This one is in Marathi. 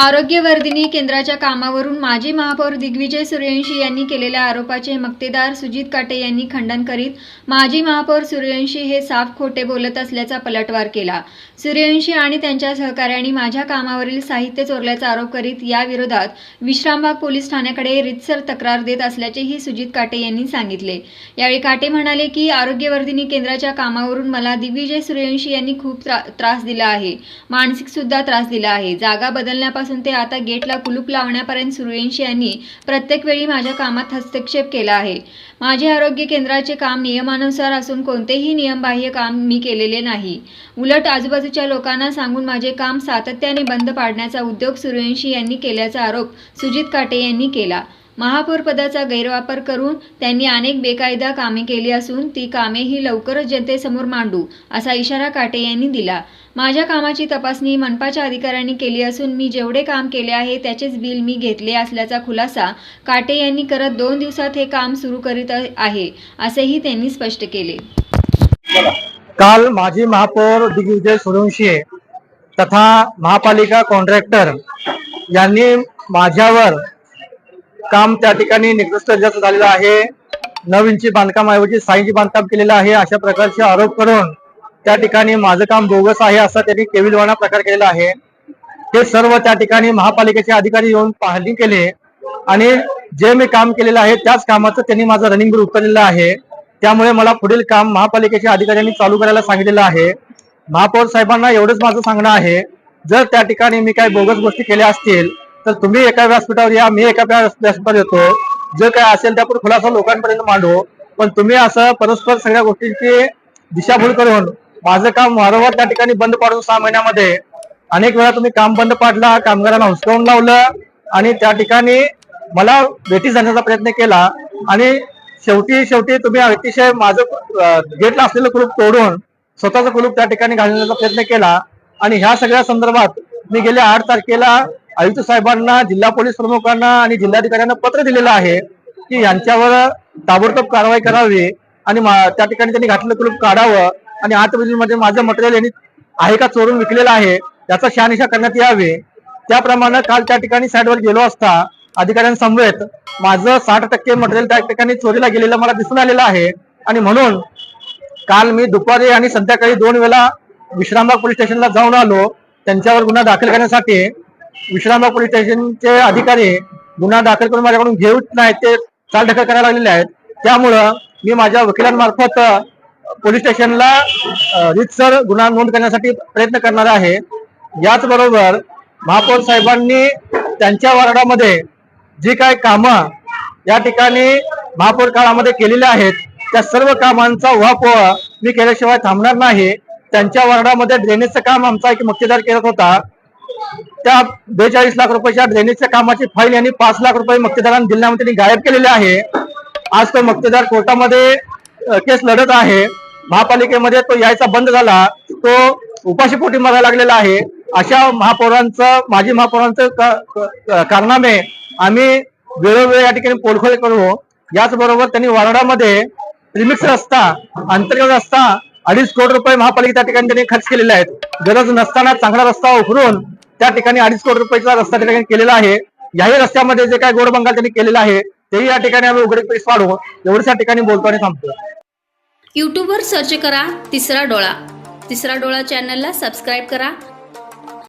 आरोग्यवर्धिनी केंद्राच्या कामावरून माजी महापौर दिग्विजय सूर्यवंशी यांनी केलेल्या आरोपाचे मक्तेदार सुजित काटे यांनी खंडन करीत माजी महापौर सूर्यवंशी हे साफ खोटे बोलत असल्याचा पलटवार केला. सूर्यवंशी आणि त्यांच्या सहकाऱ्यांनी माझ्या कामावरील साहित्य चोरल्याचा आरोप करीत याविरोधात विश्रामबाग पोलीस ठाण्याकडे रितसर तक्रार देत असल्याचेही सुजित काटे यांनी सांगितले. यावेळी काटे म्हणाले की आरोग्यवर्धिनी केंद्राच्या कामावरून मला दिग्विजय सूर्यवंशी यांनी खूप त्रा त्रास दिला आहे. मानसिकसुद्धा त्रास दिला आहे. जागा बदलण्यापासून ते आता गेटला कुलूप लावण्यापर्यंत सूर्यवंशी यांनी प्रत्येक वेळी माझ्या कामात हस्तक्षेप केला आहे. माझे आरोग्य केंद्राचे काम नियमानुसार असून कोणतेही नियमबाह्य काम मी केलेले नाही. उलट आजूबाजूच्या लोकांना सांगून माझे काम सातत्याने बंद पाडण्याचा उद्योग सूर्यवंशी यांनी केल्याचा आरोप सुजित काटे यांनी केला. महापौरपदाचा गैरवापर करून त्यांनी अनेक बेकायदा कामे केली असून ती कामेही लवकरच जनतेसमोर मांडू असा इशारा काटे यांनी दिला. माझ्या कामाची तपासणी मनपाच्या अधिकाऱ्यांनी केली असून मी जेवढे काम केले आहे त्याचेच बिल मी घेतले असल्याचा खुलासा काटे यांनी करत दोन दिवसात हे काम सुरू करीत आहे असेही त्यांनी स्पष्ट केले. काल माजी महापौर दिग्विजय सूर्यवंशी तथा महापालिका कॉन्ट्रॅक्टर यांनी माझ्यावर काम त्या ठिकाणी निकृष्ट झालेलं आहे. नऊ इंची बांधकामाऐवजी सहा इंची बांधकाम केलेलं आहे. अशा प्रकारचे आरोप करून त्या ठिकाणी माझं काम बोगस आहे असा त्यांनी केविलवाणा प्रकार केलेला आहे. हे सर्व त्या ठिकाणी महापालिकेचे अधिकारी येऊन पाहणी केले आणि जे मी काम केलेलं आहे त्याच कामाचं त्यांनी माझं रनिंग बिल उतरलेलं आहे. त्यामुळे मला पुढील काम महापालिकेच्या अधिकाऱ्यांनी चालू करायला सांगितलेलं आहे. महापौर साहेबांना एवढंच माझं सांगणं आहे. जर त्या ठिकाणी मी काही बोगस गोष्टी केल्या असतील तर तुम्ही एका व्यासपीठावर या मी एका व्यासपीठावर येतो. जे काय असेल त्या खुलासा लोकांपर्यंत मांडू. पण तुम्ही असं परस्पर सगळ्या गोष्टींची दिशाभूल करून माझं काम वारंवार त्या ठिकाणी बंद पाडून सहा महिन्यामध्ये अनेक वेळा तुम्ही काम बंद पाडला कामगारांना हुसकावून लावलं आणि त्या ठिकाणी मला भेटी जाण्याचा प्रयत्न केला. आणि शेवटी शेवटी तुम्ही अतिशय माझं गेटला असलेलं कुलूप तोडून स्वतःचं कुलूप त्या ठिकाणी घालण्याचा प्रयत्न केला. आणि ह्या सगळ्या संदर्भात मी गेल्या आठ तारखेला आयुक्त साहेबांना जिल्हा पोलीस प्रमुखांना आणि जिल्हाधिकाऱ्यांना पत्र दिलेलं आहे की यांच्यावर ताबडतोब कारवाई करावी आणि मा- त्या ठिकाणी त्यांनी घातलेलं कुलूप काढावं आणि आतमध्ये माझं मटेरियल यांनी आहे का चोरून विकलेलं आहे त्याचा शहानिशा करण्यात यावी. त्याप्रमाणे काल त्या ठिकाणी साईडवर गेलो असता अधिकाऱ्यांसमवेत माझं साठ टक्के मटेरियल त्या ठिकाणी चोरीला गेलेलं मला दिसून आलेलं आहे आणि म्हणून काल मी दुपारी आणि संध्याकाळी दोन वेळा विश्रामबाग पोलीस स्टेशनला जाऊन आलो. त्यांच्यावर गुन्हा दाखल करण्यासाठी विश्रामबाग पोलीस स्टेशनचे अधिकारी गुन्हा दाखल करून माझ्याकडून घेऊच नाही ते चालढकल करायला लागलेले आहेत. त्यामुळं मी माझ्या वकिलांमार्फत पोलीस स्टेशनला रितसर रीतसर गुन्हा नोंद करण्यासाठी प्रयत्न करणार आहे. याचबरोबर महापौर साहेबांनी त्यांच्या वार्डामध्ये जी काय कामं या ठिकाणी महापौर काळामध्ये केलेल्या आहेत त्या सर्व कामांचा उहापोह मी केल्याशिवाय थांबणार नाही. त्यांच्या वार्डामध्ये ड्रेनेजचं काम आमचा एक मक्तेदार करत होता. त्या बेचाळीस लाख रुपयाच्या ड्रेनेजच्या कामाची फाईल यांनी पाच लाख रुपये मक्तेदारांना दिल्यामुळे त्यांनी गायब केलेले आहे. आज तो मक्तेदार कोर्टामध्ये केस लढत आहे. महापालिकेमध्ये तो यायचा बंद झाला. तो उपाशीपोटी मारायला लागलेला आहे. अशा महापौरांचं माजी महापौरांचं कारनामे आम्ही वेळोवेळी या ठिकाणी पोलखोल करू. याचबरोबर त्यांनी वारडामध्ये प्रिमिक्स रस्ता अंतर्गत रस्ता अडीच कोटी रुपये महापालिका त्या ठिकाणी त्यांनी खर्च केलेले आहेत. गरज नसताना चांगला रस्ता उघडून त्या ठिकाणी अडीच कोटी रुपयाचा रस्ता त्या ठिकाणी केलेला आहे. याही रस्त्यामध्ये जे काय गोडबंगाल त्यांनी केलेलं आहे तेही या ठिकाणी आम्ही उघडीस पाडू एवढंच या ठिकाणी बोलतो आणि थांबतो. युट्यूबवर सर्च करा तिसरा डोळा. तिसरा डोळा चॅनलला सबस्क्राईब करा.